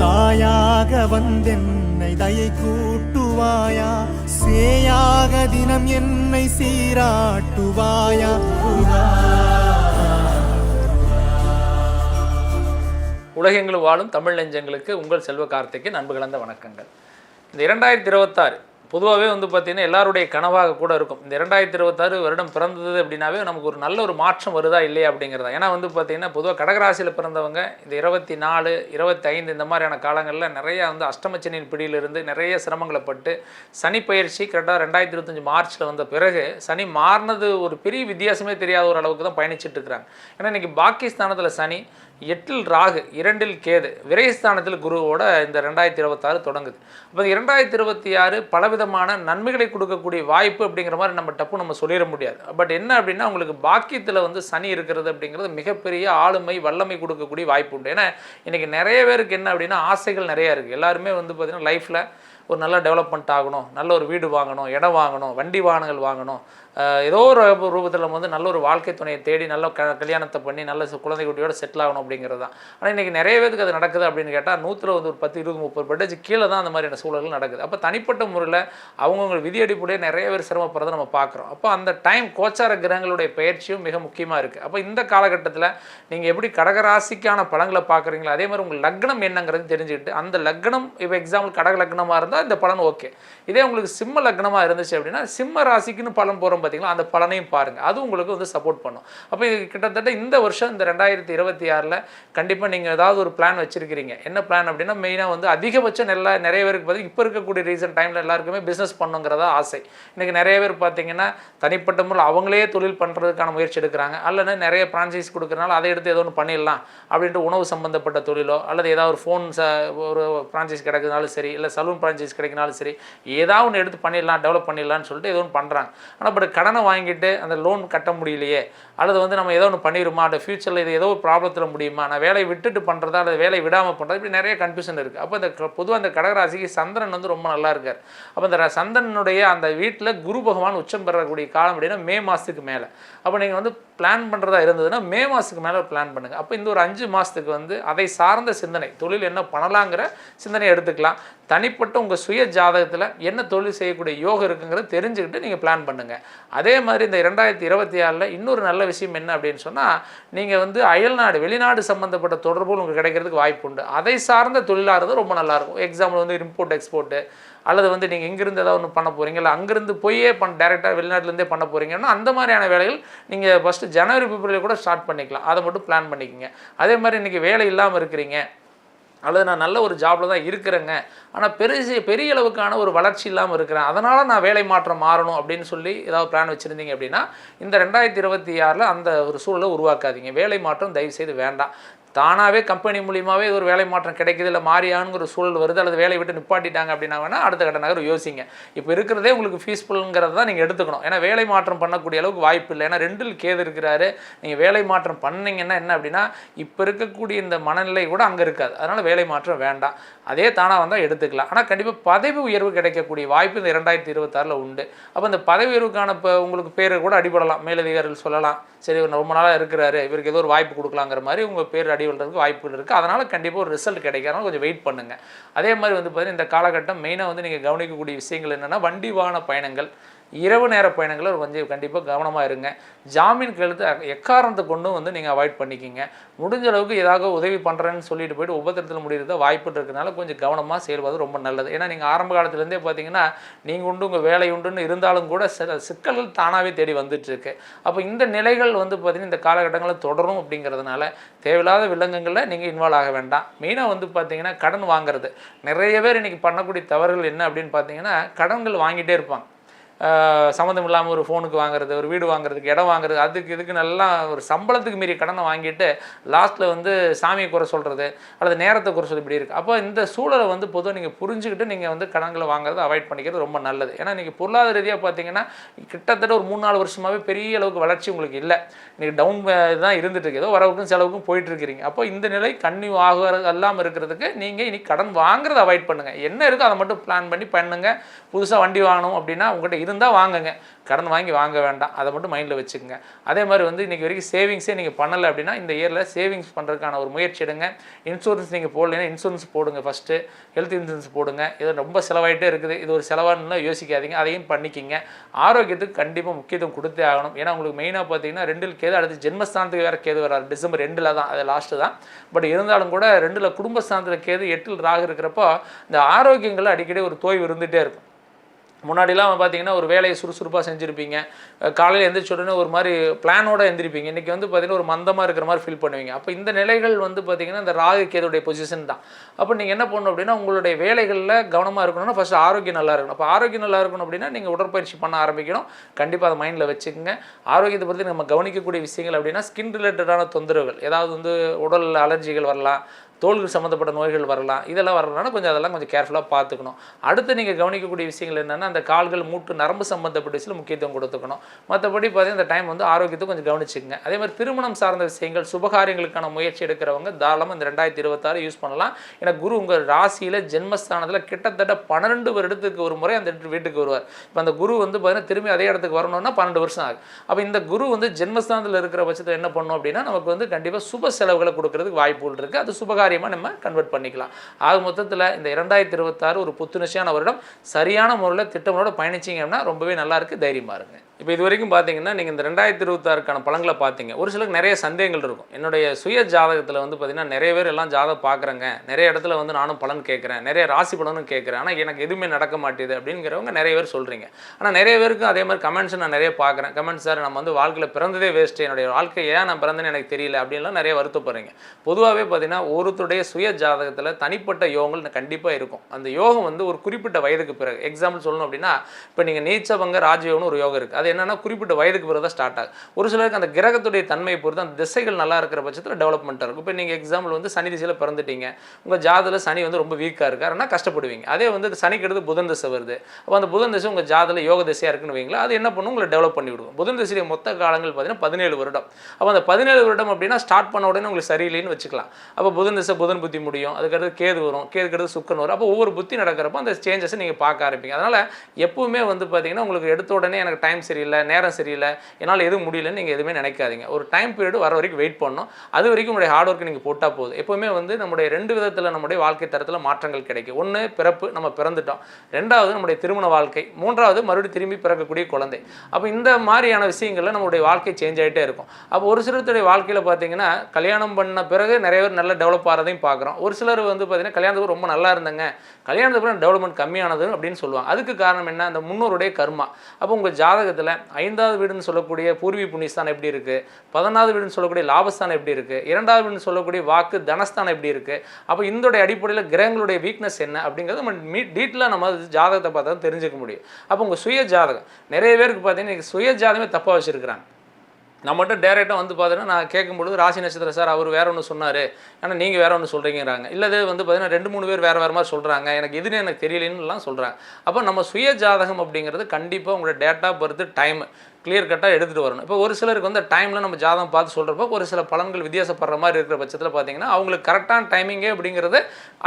தாயாக வந்தென்னை தயை கூட்டுவாயா? சேயாக தினம் என்னை சீராட்டுவாயா? உலகெங்கிலும் வாழும் தமிழ் நெஞ்சங்களுக்கு உங்கள் செல்வ கார்த்திக்கு அன்பு கலந்த வணக்கங்கள். இந்த இரண்டாயிரத்தி இருபத்தாறு பொதுவாகவே வந்து பார்த்திங்கன்னா எல்லாருடைய கனவாக கூட இருக்கும். இந்த இரண்டாயிரத்தி இருபத்தாறு வருடம் பிறந்தது அப்படின்னாவே நமக்கு ஒரு நல்ல ஒரு மாற்றம் வருதா இல்லையா அப்படிங்கிறதா? ஏன்னா வந்து பார்த்திங்கன்னா பொதுவாக கடகராசியில் பிறந்தவங்க இந்த இருபத்தி நாலு இருபத்தி ஐந்து இந்த மாதிரியான காலங்களில் நிறைய வந்து அஷ்டமச்சனியின் பிடியிலிருந்து நிறைய சிரமங்களை பட்டு சனி பயிற்சி கரெக்டாக ரெண்டாயிரத்தி இருபத்தஞ்சு மார்ச்சில் வந்த பிறகு சனி மாறினது ஒரு பெரிய வித்தியாசமே தெரியாத ஒரு அளவுக்கு தான் பயணிச்சுட்டு இருக்கிறாங்க. ஏன்னா இன்றைக்கி பாகிஸ்தானத்தில் சனி எட்டில் ராகு இரண்டில் கேது. விரைஸ்தானத்தில் குருவோட இந்த ரெண்டாயிரத்தி இருபத்தாறு தொடங்குது. அப்போ இரண்டாயிரத்தி இருபத்தி ஆறு பலவிதமான நன்மைகளை கொடுக்கக்கூடிய வாய்ப்பு அப்படிங்கிற மாதிரி நம்ம டப்பு நம்ம சொல்லிட முடியாது. பட் என்ன அப்படின்னா உங்களுக்கு பாக்கியத்தில் வந்து சனி இருக்கிறது அப்படிங்கிறது மிகப்பெரிய ஆளுமை வல்லமை கொடுக்கக்கூடிய வாய்ப்பு உண்டு. ஏன்னா இன்றைக்கி நிறைய பேருக்கு என்ன அப்படின்னா ஆசைகள் நிறையா இருக்குது எல்லாருமே வந்து பார்த்திங்கன்னா லைஃப்பில் ஒரு நல்ல டெவலப்மெண்ட் ஆகணும் நல்ல ஒரு வீடு வாங்கணும் இடம் வாங்கணும் வண்டி வாகனங்கள் வாங்கணும். ஏதோ ஒரு ரூபத்தில் வந்து நல்ல ஒரு வாழ்க்கை துணையை தேடி நல்ல க கல்யாணத்தை பண்ணி நல்ல குழந்தை குட்டியோட செட்டில் ஆகணும் அப்படிங்கிறது தான். ஆனால் இன்றைக்கி நிறைய பேருக்கு அது நடக்குது அப்படின்னு கேட்டால் நூற்றில் வந்து ஒரு பத்து இருபது முப்பது பர்டேஜ் கீழே தான் அந்த மாதிரியான சூழல்கள் நடக்குது. அப்போ தனிப்பட்ட முறையில் அவங்கவுங்க விதி அடிப்படையே நிறைய பேர் சிரமப்படுறதை நம்ம பார்க்குறோம். அப்போ அந்த டைம் கோச்சார கிரகங்களுடைய பயிற்சியும் மிக முக்கியமாக இருக்குது அப்போ இந்த காலகட்டத்தில் நீங்கள் எப்படி கடகராசிக்கான பழங்களை பார்க்குறீங்களோ அதே மாதிரி உங்கள் லக்னம் என்னங்கிறது தெரிஞ்சுக்கிட்டு அந்த லக்னம் இப்போ எக்ஸாம்பிள் கடக லக்னமாக இருந்தால் இந்த பலன் ஓகே இதே உங்களுக்கு சிம்ம லக்னமாக இருந்துச்சு அப்படின்னா சிம்ம ராசிக்குன்னு பலன் பார்த்தீங்களா அந்த பலனையும் பாருங்கள் அது உங்களுக்கு வந்து சப்போர்ட் பண்ணும். அப்போ இது கிட்டத்தட்ட இந்த வருஷம் இந்த ரெண்டாயிரத்தி இருபத்தி ஆறில் கண்டிப்பாக நீங்கள் ஏதாவது ஒரு பிளான் வச்சுருக்கிறீங்க. என்ன பிளான் அப்படின்னா மெயினாக வந்து அதிகபட்சம் நல்லா நிறைய பேருக்கு பார்த்தீங்கன்னா இப்போ இருக்கக்கூடிய ரீசன்ட் டைமில் எல்லாருக்குமே பிஸ்னஸ் பண்ணுங்கிறதா ஆசை. இன்றைக்கி நிறைய பேர் பார்த்தீங்கன்னா தனிப்பட்ட முறையில் அவங்களே தொழில் பண்ணுறதுக்கான முயற்சி எடுக்கிறாங்க. அல்லது நிறைய ஃப்ரான்ச்சைஸ் கொடுக்குறனால அதை எடுத்து ஏதோ ஒன்று பண்ணிடலாம் அப்படின்ட்டு உணவு சம்மந்தப்பட்ட தொழிலோ அல்லது ஏதாவது ஒரு ஃபோன் ச ஒரு ஃப்ரான்ச்சைஸ் கிடைக்கிறதுனாலும் சரி இல்லை சலூன் ஃப்ரான்ச்சைஸ் கிடைக்கினாலும் சரி ஏதாவது ஒன்று எடுத்து பண்ணிடலாம் டெவலப் பண்ணிடலாம்னு சொல்லிட்டு ஏதோ ஒன்று பண்ணுறாங்க ஆனால் பட் கடனை வாங்கிட்டு அந்த லோன் கட்ட முடியலையே? அல்லது வந்து நம்ம ஏதோ ஒன்று பண்ணிடுமா அந்த ஃப்யூச்சரில் இது ஏதோ ஒரு ப்ராப்ளத்தில் முடியுமா? நான் வேலையை விட்டுட்டு பண்ணுறதா அல்லது வேலையை விடாமல் பண்ணுறது இப்படி நிறைய கன்ஃபியூஷன் இருக்குது அப்போ இந்த பொதுவாக அந்த கடகராசிக்கு சந்திரன் வந்து ரொம்ப நல்லா இருக்கார். அப்போ இந்த சந்திரனுடைய அந்த வீட்டில் குரு பகவான் உச்சம் பெறக்கூடிய காலம் அப்படின்னா மே மாதத்துக்கு மேலே. அப்போ நீங்கள் வந்து பிளான் பண்ணுறதா இருந்ததுன்னா மே மாதத்துக்கு மேலே பிளான் பண்ணுங்கள் அப்போ இந்த ஒரு அஞ்சு மாதத்துக்கு வந்து அதை சார்ந்த சிந்தனை தொழில் என்ன பண்ணலாங்கிற சிந்தனையை எடுத்துக்கலாம். தனிப்பட்ட உங்கள் சுய ஜாதகத்தில் என்ன தொழில் செய்யக்கூடிய யோகம் இருக்குங்கிறத தெரிஞ்சுக்கிட்டு நீங்கள் பிளான் பண்ணுங்கள் அதே மாதிரி இந்த ரெண்டாயிரத்தி இருபத்தி ஆறில் இன்னொரு நல்ல விஷயம் என்ன அப்படின்னு சொன்னால் நீங்கள் வந்து அயல்நாடு வெளிநாடு சம்மந்தப்பட்ட தொடர்பு உங்களுக்கு கிடைக்கிறதுக்கு வாய்ப்பு உண்டு. அதை சார்ந்த தொழிலாக இருந்தால் ரொம்ப நல்லாயிருக்கும் எக்ஸாம்பிள் வந்து இம்போர்ட் எக்ஸ்போர்ட்டு அல்லது வந்து நீங்கள் இங்கிருந்து ஏதாவது ஒன்று பண்ண போகிறீங்க இல்லை அங்கேருந்து போயே பண் டேரெக்டாக வெளிநாட்டிலேருந்தே பண்ண போகிறீங்கன்னா அந்த மாதிரியான வேலைகள் நீங்கள் ஃபஸ்ட்டு ஜனவரி பிப்ரவரி கூட ஸ்டார்ட் பண்ணிக்கலாம். அதை மட்டும் பிளான் பண்ணிக்கோங்க. அதே மாதிரி இன்றைக்கி வேலை இல்லாமல் இருக்கிறீங்க அல்லது நான் நல்ல ஒரு ஜாபில் தான் இருக்கிறேங்க. ஆனால் பெரிய பெரிய அளவுக்கான ஒரு வளர்ச்சி இல்லாமல் இருக்கிறேன். அதனால் நான் வேலை மாற்றம் மாறணும் அப்படின்னு சொல்லி ஏதாவது பிளான் வச்சுருந்தீங்க அப்படின்னா இந்த ரெண்டாயிரத்தி இருபத்தி ஆறில் அந்த ஒரு சூழலை உருவாக்காதீங்க. வேலை மாற்றம் தயவு செய்து வேண்டாம். தானாகவே கம்பெனி மூலியமாகவே ஒரு வேலை மாற்றம் கிடைக்குது இல்லை மாறியானுங்கிற ஒரு சூழல் வருது அல்லது வேலையை விட்டு நிப்பாட்டிட்டாங்க அப்படின்னா வேணால் அடுத்த கட்ட நகரம் யோசிங்க. இப்போ இருக்கிறதே உங்களுக்கு ஃபீஸ்ஃபுல்ங்கிறத தான் நீங்கள் எடுத்துக்கணும். ஏன்னா வேலை மாற்றம் பண்ணக்கூடிய அளவுக்கு வாய்ப்பு இல்லை. ஏன்னா ரெண்டில் கேது இருக்கிறாரு. நீங்கள் வேலை மாற்றம் பண்ணிங்கன்னா என்ன அப்படின்னா இப்போ இருக்கக்கூடிய இந்த மனநிலை கூட அங்கே இருக்காது. அதனால் வேலை மாற்றம் வேண்டாம். அதே தானாக வந்தால் எடுத்துக்கலாம். ஆனால் கண்டிப்பாக பதவி உயர்வு கிடைக்கக்கூடிய வாய்ப்பு இந்த இரண்டாயிரத்தி இருபத்தாறில் உண்டு. அப்போ இந்த பதவி உயர்வுக்கான இப்போ உங்களுக்கு பேர் கூட அடிபடலாம். மேலதிகாரிகள் சொல்லலாம். சரி இவர் ரொம்ப நாளாக இருக்கிறாரு. இவருக்கு ஏதோ ஒரு வாய்ப்பு கொடுக்கலாங்கிற மாதிரி உங்கள் பேர் அடிபடுறதுக்கு வாய்ப்புகள் இருக்குது அதனால் கண்டிப்பாக ஒரு ரிசல்ட் கிடைக்கிறனால கொஞ்சம் வெயிட் பண்ணுங்கள் அதே மாதிரி வந்து பார்த்தீங்கன்னா இந்த காலகட்டம் மெயினாக வந்து நீங்கள் கவனிக்கக்கூடிய விஷயங்கள் என்னென்னா வண்டி வாகன பயணங்கள். இரவு நேர பயணங்களில் கொஞ்சம் கண்டிப்பாக கவனமாக இருங்க. ஜாமீன் கழுத்து எக்காரணத்தை கொண்டும் வந்து நீங்கள் அவாய்ட் பண்ணிக்கிங்க. முடிஞ்ச அளவுக்கு ஏதாவது உதவி பண்ணுறேன்னு சொல்லிட்டு போயிட்டு உபத்திரத்தில் முடிகிறத வாய்ப்பு இருக்கிறதுனால கொஞ்சம் கவனமாக செயல்படுறது ரொம்ப நல்லது. ஏன்னா நீங்கள் ஆரம்ப காலத்துலேருந்தே பார்த்தீங்கன்னா நீங்கள் உண்டு உங்கள் வேலை உண்டுன்னு இருந்தாலும் கூட சில சிக்கல்கள் தானாகவே தேடி வந்துட்டுருக்கு. அப்போ இந்த நிலைகள் வந்து பார்த்திங்கன்னா இந்த காலகட்டங்களில் தொடரும் அப்படிங்கிறதுனால தேவையில்லாத விலங்குகளில் நீங்கள் இன்வால்வ் ஆக வேண்டாம். மெயினாக வந்து பார்த்தீங்கன்னா கடன் வாங்குறது. நிறைய பேர் இன்றைக்கி பண்ணக்கூடிய தவறுகள் என்ன அப்படின்னு பார்த்தீங்கன்னா கடன்கள் வாங்கிட்டே இருப்பாங்க. சம்மந்தம் இல்லாமல் ஒரு ஃபோனுக்கு வாங்குறது ஒரு வீடு வாங்குறதுக்கு இடம் வாங்குறது அதுக்கு இதுக்கு நல்லா ஒரு சம்பளத்துக்கு மீறி கடனை வாங்கிட்டு லாஸ்ட்டில் வந்து சாமியை குறை சொல்கிறது அல்லது நேரத்தை குறை சொல்லி இப்படி இருக்குது அப்போ இந்த சூழலை வந்து பொதுவாக நீங்கள் புரிஞ்சுக்கிட்டு நீங்கள் வந்து கடன்களை வாங்குறதை அவாய்ட் பண்ணிக்கிறது ரொம்ப நல்லது. ஏன்னா நீங்கள் பொருளாதார ரீதியாக பார்த்தீங்கன்னா கிட்டத்தட்ட ஒரு மூணு நாலு வருஷமாகவே பெரிய அளவுக்கு வளர்ச்சி உங்களுக்கு இல்லை. நீங்கள் டவுன் தான் இருந்துட்டு ஏதோ வரவுக்கும் செலவுக்கும் போயிட்டுருக்கிறீங்க அப்போ இந்த நிலை கண்ணி ஆக அல்லாமல் இருக்கிறதுக்கு நீங்கள் இனி கடன் வாங்குறதை அவாய்ட் பண்ணுங்கள் என்ன இருக்கோ அதை மட்டும் பிளான் பண்ணி பண்ணுங்கள் புதுசாக வண்டி வாங்கணும் அப்படின்னா உங்கள்கிட்ட இருந்தால் வாங்குங்க. கடன் வாங்கி வாங்க வேண்டாம். அதை மட்டும் மைண்டில் வச்சுக்கோங்க. அதே மாதிரி வந்து இன்றைக்கி வரைக்கும் சேவிங்ஸே நீங்கள் பண்ணலை அப்படின்னா இந்த இயரில் சேவிங்ஸ் பண்ணுறதுக்கான ஒரு முயற்சி எடுங்க. இன்சூரன்ஸ் நீங்கள் போடலைன்னா இன்சூரன்ஸ் போடுங்க ஃபஸ்ட்டு ஹெல்த் இன்சூரன்ஸ் போடுங்க. இது ரொம்ப செலவாயிட்டே இருக்குது. இது ஒரு செலவானுலாம் யோசிக்காதீங்க. அதையும் பண்ணிக்கிங்க. ஆரோக்கியத்துக்கு கண்டிப்பாக முக்கியத்துவம் கொடுத்தே ஆகணும். ஏன்னா உங்களுக்கு மெயினாக பார்த்தீங்கன்னா ரெண்டில் கேது அடுத்து ஜென்மஸ்தானத்துக்கு வேறு கேது வராது டிசம்பர் ரெண்டில் தான். அது லாஸ்ட்டு தான். பட் இருந்தாலும் கூட ரெண்டில் குடும்பஸ்தானத்தில் கேது எட்டில் ராகு இருக்கிறப்போ இந்த ஆரோக்கியங்கள் அடிக்கடி ஒரு தோய்வு இருந்துகிட்டே இருக்கும். முன்னாடிலாம் பார்த்தீங்கன்னா ஒரு வேலையை சுறுசுறுப்பாக செஞ்சுருப்பீங்க. காலையில் எந்திரிச்ச உடனே ஒரு மாதிரி பிளானோட எந்திரிப்பீங்க. இன்றைக்கி வந்து பார்த்தீங்கன்னா ஒரு மந்தமாக இருக்கிற மாதிரி ஃபீல் பண்ணுவீங்க. அப்போ இந்த நிலைகள் வந்து பார்த்தீங்கன்னா இந்த ராகு கேதுடைய பொசிஷன் தான். அப்போ நீங்கள் என்ன பண்ணணும் அப்படின்னா உங்களுடைய வேலைகளில் கவனமாக இருக்கணும்னா ஃபஸ்ட்டு ஆரோக்கியம் நல்லா இருக்கணும். அப்போ ஆரோக்கியம் நல்லா இருக்கணும் அப்படின்னா நீங்கள் உடற்பயிற்சி பண்ண ஆரம்பிக்கணும். கண்டிப்பாக அதை மைண்டில் வச்சுக்கோங்க. ஆரோக்கியத்தை பற்றி நம்ம கவனிக்கக்கூடிய விஷயங்கள் அப்படின்னா ஸ்கின் ரிலேட்டடான தொந்தரவுகள். ஏதாவது வந்து உடல் அலர்ஜிகள் வரலாம். தோல்கள் சம்மந்தப்பட்ட நோய்கள் வரலாம் இதெல்லாம் வரலனால கொஞ்சம் அதெல்லாம் கொஞ்சம் கேர்ஃபுல்லாக பார்த்துக்கணும். அடுத்து நீங்கள் கவனிக்கக்கூடிய விஷயங்கள் என்னென்னா அந்த கால்கள் மூட்டு நரம்பு சம்மந்தப்பட்ட விஷயத்தில் முக்கியத்துவம் கொடுத்துக்கணும். மற்றபடி பார்த்தீங்கன்னா இந்த டைம் வந்து ஆரோக்கியத்தை கொஞ்சம் கவனிச்சுக்கங்க. அதே மாதிரி திருமணம் சார்ந்த விஷயங்கள் சுபகாரியங்களுக்கான முயற்சி எடுக்கிறவங்க தாராளமாக இந்த ரெண்டாயிரத்தி இருபத்தாறு யூஸ் பண்ணலாம். ஏன்னா குரு உங்கள் ராசியில் ஜென்மஸ்தானத்தில் கிட்டத்தட்ட பன்னெண்டு வருடத்துக்கு ஒரு முறை அந்த வீட்டுக்கு வருவார். இப்போ அந்த குரு வந்து பார்த்தீங்கன்னா திரும்பி அதே இடத்துக்கு வரணும்னா பன்னெண்டு வருஷம் ஆகும். அப்போ இந்த குரு வந்து ஜென்மஸ்தானத்தில் இருக்கிற பட்சத்தில் என்ன பண்ணும் அப்படின்னா நமக்கு வந்து கண்டிப்பாக சுப செலவுகளை கொடுக்கறதுக்கு வாய்ப்புகள் இருக்குது அது காரியமாக நம்ம கன்வெர்ட் பண்ணிக்கலாம். ஆக மொத்தத்தில் இந்த இரண்டாயிரத்தி இருபத்தாறு ஒரு புத்துணர்ச்சியான வருடம் சரியான முறையில் திட்டங்களோட பயணிச்சிங்க அப்படின்னா ரொம்பவே நல்லாயிருக்கு தைரியமாக இருங்க. இப்போ இது வரைக்கும் பார்த்தீங்கன்னா நீங்கள் இந்த ரெண்டாயிரத்தி இருபத்தாறுக்கான பழங்களை பார்த்தீங்க. ஒரு சிலருக்கு நிறைய சந்தேகங்கள் இருக்கும். என்னுடைய சுய ஜாதகத்தில் வந்து பார்த்திங்கன்னா நிறைய பேர் எல்லாம் ஜாதகம் பார்க்குறேங்க. நிறைய இடத்துல வந்து நானும் பலன் கேட்குறேன். நிறைய ராசி பலனும் கேட்குறேன். ஆனால் எனக்கு எதுவுமே நடக்க மாட்டேது அப்படிங்கிறவங்க நிறைய பேர் சொல்கிறீங்க ஆனால் நிறைய பேருக்கு அதே மாதிரி கமெண்ட்ஸ் நான் நிறைய பார்க்குறேன். கமெண்ட்ஸ் சார் நம்ம வந்து வாழ்க்கையில் பிறந்ததே வேஸ்ட்டு என்னுடைய வாழ்க்கை ஏன் நான் பிறந்தேன்னு எனக்கு தெரியல. அப்படின்லாம் நிறைய வருத்தப்படுறீங்க. பொதுவாகவே பார்த்தீங்கன்னா ஒருத்தருடைய சுய ஜாதகத்தில் தனிப்பட்ட யோகங்கள் கண்டிப்பாக இருக்கும். அந்த யோகம் வந்து ஒரு குறிப்பிட்ட வயதுக்கு பிறகு எக்ஸாம்பிள் சொல்லணும் அப்படின்னா இப்போ நீங்கள் நீச்சவங்க ராஜயோகம்னு ஒரு யோகம் இருக்குது அது என்னன்னா குறிப்பிட்ட வயதுக்கு பிறகு தான் ஸ்டார்ட் ஆகும். ஒரு சிலருக்கு அந்த கிரகத்துடைய தன்மையை பொறுத்து அந்த திசைகள் நல்லா இருக்கிற பட்சத்தில் டெவலப்மெண்ட்டாக இருக்கும். இப்போ நீங்கள் எக்ஸாம்பிள் வந்து சனி திசையில் பிறந்துட்டீங்க. உங்கள் ஜாதில் சனி வந்து ரொம்ப வீக்காக இருக்காருன்னா கஷ்டப்படுவீங்க. அதே வந்து சனிக்கு அடுத்து புதன் திசை வருது. அப்போ அந்த புதன் திசை உங்கள் ஜாதில் யோக திசையாக இருக்குன்னு வைங்களா அது என்ன பண்ணும்? உங்களை டெவலப் பண்ணி விடுவோம். புதன் திசையுடைய மொத்த காலங்கள் பார்த்தீங்கன்னா பதினேழு வருடம். அப்போ அந்த பதினேழு வருடம் அப்படின்னா ஸ்டார்ட் பண்ண உடனே உங்களுக்கு சரியில்லைன்னு வச்சுக்கலாம். அப்போ புதன் திசை புதன் புத்தி முடியும். அதுக்கடுத்து கேது வரும். கேது அடுத்து சுக்கன் வரும். அப்போ ஒவ்வொரு புத்தி நடக்கிறப்போ அந்த சேஞ்சஸை நீங்கள் பார்க்க ஆரம்பிங்க அதனால் எப்பவுமே வந்து பார்த்தீங்கன்னா உங்களுக்கு எடுத்த உடனே எனக்கு டைம் சரி சரியில்லை நேரம் சரியில்லை என்னால் எதுவும் முடியலன்னு நீங்கள் எதுவுமே நினைக்காதீங்க. ஒரு டைம் பீரியட் வர வரைக்கும் வெயிட் பண்ணணும். அது வரைக்கும் உங்களுடைய ஹார்ட் ஒர்க் நீங்கள் போட்டால் போதும். எப்போவுமே வந்து நம்முடைய ரெண்டு விதத்தில் நம்முடைய வாழ்க்கை தரத்தில் மாற்றங்கள் கிடைக்கும். ஒன்று பிறப்பு நம்ம பிறந்துட்டோம். ரெண்டாவது நம்முடைய திருமண வாழ்க்கை. மூன்றாவது மறுபடியும் திரும்பி பிறக்கக்கூடிய குழந்தை. அப்போ இந்த மாதிரியான விஷயங்களில் நம்மளுடைய வாழ்க்கை சேஞ்ச் ஆகிட்டே இருக்கும். அப்போ ஒரு சிலருடைய வாழ்க்கையில் பார்த்தீங்கன்னா கல்யாணம் பண்ண பிறகு நிறைய பேர் நல்லா டெவலப் ஆகிறதையும் பார்க்குறோம் ஒரு சிலர் வந்து பார்த்தீங்கன்னா கல்யாணத்துக்கு ரொம்ப நல்லா இருந்தாங்க. கல்யாணத்துக்கு டெவலப்மெண்ட் கம்மியானது அப்படின்னு சொல்லுவாங்க. அதுக்கு காரணம் என்ன? அந்த முன்னோருடைய கர்மா. அப்போ உங்கள் ஜாதகத்தில் ஐந்தாவது வீடுன்னு சொல்லக்கூடிய பூர்வி புண்ணியஸ்தானம் எப்படி இருக்குது பதினாவது வீடுன்னு சொல்லக்கூடிய லாபஸ்தானம் எப்படி இருக்குது இரண்டாவது வீடுன்னு சொல்லக்கூடிய வாக்கு தனஸ்தானம் எப்படி இருக்குது அப்போ இந்தோடைய அடிப்படையில் கிரகங்களுடைய வீக்னஸ் என்ன அப்படிங்கிறது நம்ம மீ டீட்டெயிலாக நம்ம ஜாதகத்தை பார்த்தா தான் தெரிஞ்சுக்க முடியும். அப்போ உங்கள் சுய ஜாதகம் நிறைய பேருக்கு பார்த்தீங்கன்னா சுய ஜாதகமே தப்பாக வச்சுருக்கிறாங்க. நம்மகிட்ட டேரெக்டாக வந்து பார்த்தீங்கன்னா நான் கேட்கும்பொழுது ராசி நட்சத்திரம் சார் அவர் வேற ஒன்று சொன்னார். ஆனால் நீங்கள் வேற ஒன்று சொல்கிறீங்கிறாங்க இல்லது வந்து பார்த்தீங்கன்னா ரெண்டு மூணு பேர் வேறு வேறு மாதிரி சொல்கிறாங்க எனக்கு எதுன்னு எனக்கு தெரியலன்னுலாம் சொல்கிறாங்க அப்போ நம்ம சுய ஜாதகம் அப்படிங்கிறது கண்டிப்பாக உங்களோட டேட்டா பர்த் டைம் கிளியர் கட்டாக எடுத்துகிட்டு வரணும். இப்போ ஒரு சிலருக்கு வந்து டைமில் நம்ம ஜாதகம் பார்த்து சொல்கிறப்போ ஒரு சில பலன்கள் வித்தியாசப்படுற மாதிரி இருக்கிற பட்சத்தில் பார்த்தீங்கன்னா அவங்களுக்கு கரெக்டான டைமிங்கே அப்படிங்கிறது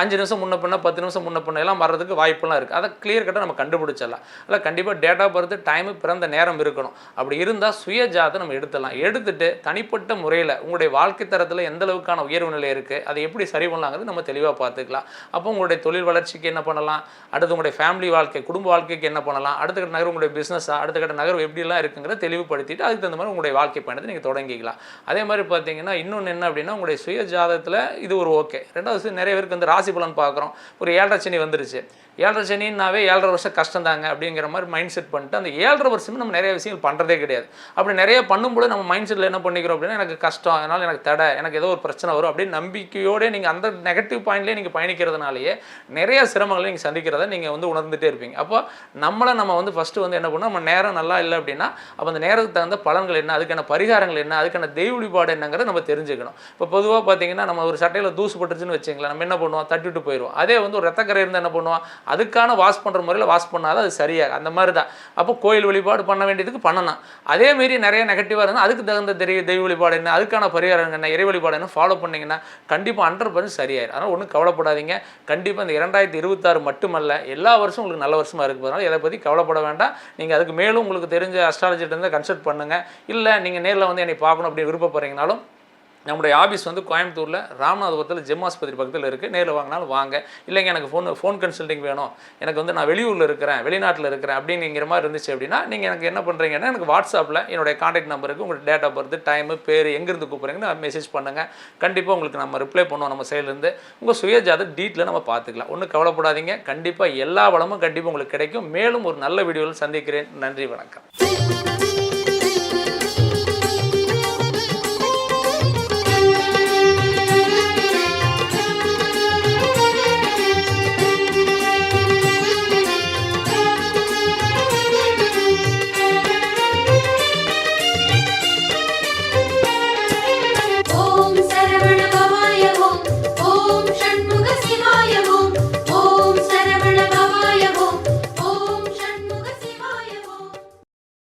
அஞ்சு நிமிஷம் முன்ன பண்ண பத்து நிமிஷம் முன்ன பண்ண எல்லாம் வர்றதுக்கு வாய்ப்பெல்லாம் இருக்குது அதை கிளியர் கட்டாக நம்ம கண்டுபிடிச்சிடலாம். அதில் கண்டிப்பாக டேட்டா பர்த் டைமு பிறந்த நேரம் இருக்கணும். அப்படி இருந்தால் சுய ஜாதகம் நம்ம எடுத்துடலாம். எடுத்துட்டு தனிப்பட்ட முறையில் உங்களுடைய வாழ்க்கை தரத்தில் எந்த அளவுக்கான உயர்வு நிலை இருக்குது அதை எப்படி சரி பண்ணலாங்கிறது நம்ம தெளிவாக பார்த்துக்கலாம். அப்போ உங்களுடைய தொழில் வளர்ச்சிக்கு என்ன பண்ணலாம்? அடுத்து உங்களுடைய ஃபேமிலி வாழ்க்கை குடும்ப வாழ்க்கைக்கு என்ன பண்ணலாம்? அடுத்த கட்ட நகர் உங்களுடைய பிஸ்னஸாக அடுத்த கட்ட நகர் எப்படிலாம் இருக்குங்கிறத தெளிவுபடுத்திட்டு அதுக்கு தகுந்த மாதிரி உங்களுடைய வாழ்க்கை பயணத்தை நீங்கள் தொடங்கிக்கலாம். அதே மாதிரி பார்த்தீங்கன்னா இன்னொன்று என்ன அப்படின்னா உங்களுடைய சுய ஜாதகத்தில் இது ஒரு ஓகே ரெண்டாவது நிறைய பேருக்கு வந்து ராசி பலன் பார்க்குறோம். ஒரு ஏழரை சனி வந்துருச்சு. ஏழரை சனின்னாவே ஏழரை வருஷம் கஷ்டம் தாங்க அப்படிங்கிற மாதிரி மைண்ட் செட் பண்ணிட்டு அந்த ஏழரை வருஷமே நம்ம நிறைய விஷயங்கள் பண்ணுறதே கிடையாது. அப்படி நிறைய பண்ணும்போது நம்ம மைண்ட் செட்டில் என்ன பண்ணிக்கிறோம் அப்படின்னா எனக்கு கஷ்டம் அதனால் எனக்கு தடை எனக்கு ஏதோ ஒரு பிரச்சனை வரும் அப்படின்னு நம்பிக்கையோடு நீங்கள் அந்த நெகட்டிவ் பாயிண்ட்லேயே நீங்கள் பயணிக்கிறதுனாலேயே நிறைய சிரமங்களை நீங்கள் சந்திக்கிறத நீங்கள் வந்து உணர்ந்துகிட்டே இருப்பீங்க. அப்போ நம்மளை நம்ம வந்து ஃபஸ்ட்டு வந்து என்ன பண்ணோம் நம்ம நேரம் நல்லா இல்லை அப்படின்னா அப்போ அந்த நேரத்துக்கு தகுந்த பலன்கள் என்ன அதுக்கான பரிகாரங்கள் என்ன அதுக்கான தெய்வ வழிபாடு என்னங்கிறத நம்ம தெரிஞ்சுக்கணும். இப்போ பொதுவாக பார்த்தீங்கன்னா நம்ம ஒரு சட்டையில் தூசு பட்டுருச்சுன்னு வச்சுங்களேன் நம்ம என்ன பண்ணுவோம் தட்டிட்டு போயிடுவோம். அதே வந்து ஒரு ரத்தக்கரை இருந்தால் என்ன பண்ணுவோம் அதுக்கான வாஷ் பண்ணுற முறையில் வாஷ் பண்ணாதான் அது சரியாக அந்த மாதிரி தான் அப்போ கோயில் வழிபாடு பண்ண வேண்டியதுக்கு பண்ணலாம். அதேமாரி நிறைய நெகட்டிவாக இருந்தால் அதுக்கு தகுந்த தெரிய தெய்வ வழிபாடு என்ன அதுக்கான பரிகாரம் என்ன இறை வழிபாடு என்ன ஃபாலோ பண்ணிங்கன்னா கண்டிப்பாக ஹண்ட்ரட் பர்சன்ட் சரியாயிரும். அதனால் ஒன்றும் கவலைப்படாதீங்க. கண்டிப்பாக இந்த இரண்டாயிரத்தி இருபத்தாறு மட்டுமல்ல எல்லா வருஷம் உங்களுக்கு நல்ல வருஷமாக இருக்கு. அதனால் இதை பற்றி கவலைப்பட வேண்டாம். நீங்கள் அதுக்கு மேலும் உங்களுக்கு தெரிஞ்ச அஸ்ட்ராலஜிட்டு இருந்தால் கன்சல்ட் பண்ணுங்கள் இல்லை நீங்கள் நேரில் வந்து என்னை பார்க்கணும் அப்படின்னு விருப்பப்படுறீங்கனாலும் நம்முடைய ஆஃபீஸ் வந்து கோயம்புத்தூரில் ராமநாதபுரத்தில் ஜெம் ஆஸ்பத்திரி பக்கத்தில் இருக்குது நேரில் வாங்கினாலும் வாங்க. இல்லைங்க எனக்கு ஃபோன் ஃபோன் கன்சல்டிங் வேணும். எனக்கு வந்து நான் வெளியூரில் இருக்கிறேன் வெளிநாட்டில் இருக்கிறேன் அப்படிங்கிற மாதிரி இருந்துச்சு அப்படின்னா நீங்கள் எனக்கு என்ன பண்ணுறீங்கன்னா எனக்கு வாட்ஸ்அப்பில் என்னுடைய காண்டாக்ட் நம்பருக்கு உங்களுக்கு டேட் ஆஃப் பர்த் டைமு பேர் எங்கேருந்து கூப்பிட்றீங்கன்னு மெசேஜ் பண்ணுங்கள் கண்டிப்பாக உங்களுக்கு நம்ம ரிப்ளை பண்ணுவோம் நம்ம சைட்லேருந்து உங்கள் சுயஜாத டீட்டில் நம்ம பார்த்துக்கலாம் ஒன்றும் கவலைப்படாதீங்க. கண்டிப்பாக எல்லா வளமும் கண்டிப்பாக உங்களுக்கு கிடைக்கும். மேலும் ஒரு நல்ல வீடியோவில் சந்திக்கிறேன். நன்றி வணக்கம்.